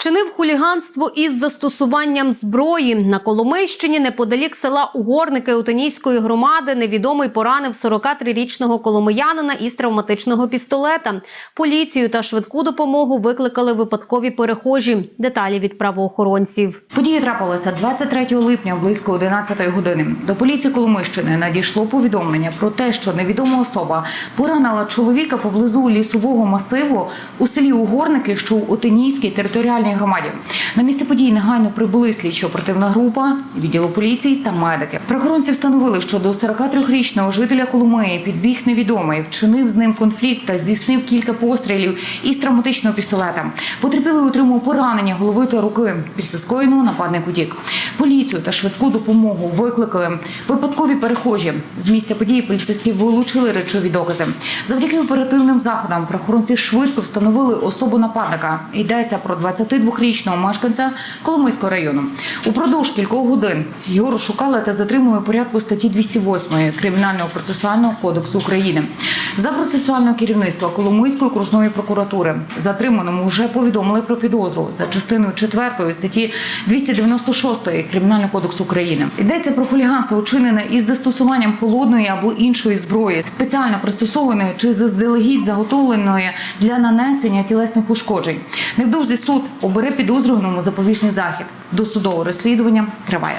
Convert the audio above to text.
Вчинив хуліганство із застосуванням зброї на Коломийщині, неподалік села Угорники Утинійської громади. Невідомий поранив 43-річного коломиянина із травматичного пістолета. Поліцію та швидку допомогу викликали випадкові перехожі. Деталі від правоохоронців. Подія трапилася 23 липня близько 11 години. До поліції Коломищини надійшло повідомлення про те, що невідома особа поранила чоловіка поблизу лісового масиву у селі Угорники, що у Отинійській територіальній громаді. На місце події негайно прибули слідчо-оперативна група, відділу поліції та медики. Прихоронці встановили, що до 43-річного жителя Коломиї підбіг невідомий, вчинив з ним конфлікт та здійснив кілька пострілів із травматичного пістолета. Потерпілий отримав поранення голови та руки. Після скоєного нападник утік. Поліцію та швидку допомогу викликали випадкові перехожі. З місця події поліцейські вилучили речові докази. Завдяки оперативним заходам правоохоронці швидко встановили особу нападника. Йдеться про 22-річного мешканця Коломийського району. Упродовж кількох годин його розшукали та затримали порядку статті 208 Кримінального процесуального кодексу України. За процесуального керівництва Коломийської окружної прокуратури затриманому вже повідомили про підозру за частиною 4 статті 296 Кримінального кодексу України. Йдеться про хуліганство, учинене із застосуванням холодної або іншої зброї, спеціально пристосованої чи заздалегідь заготовленої для нанесення тілесних ушкоджень. Невдовзі суд обере підозрюваному запобіжний захід. Досудове розслідування триває.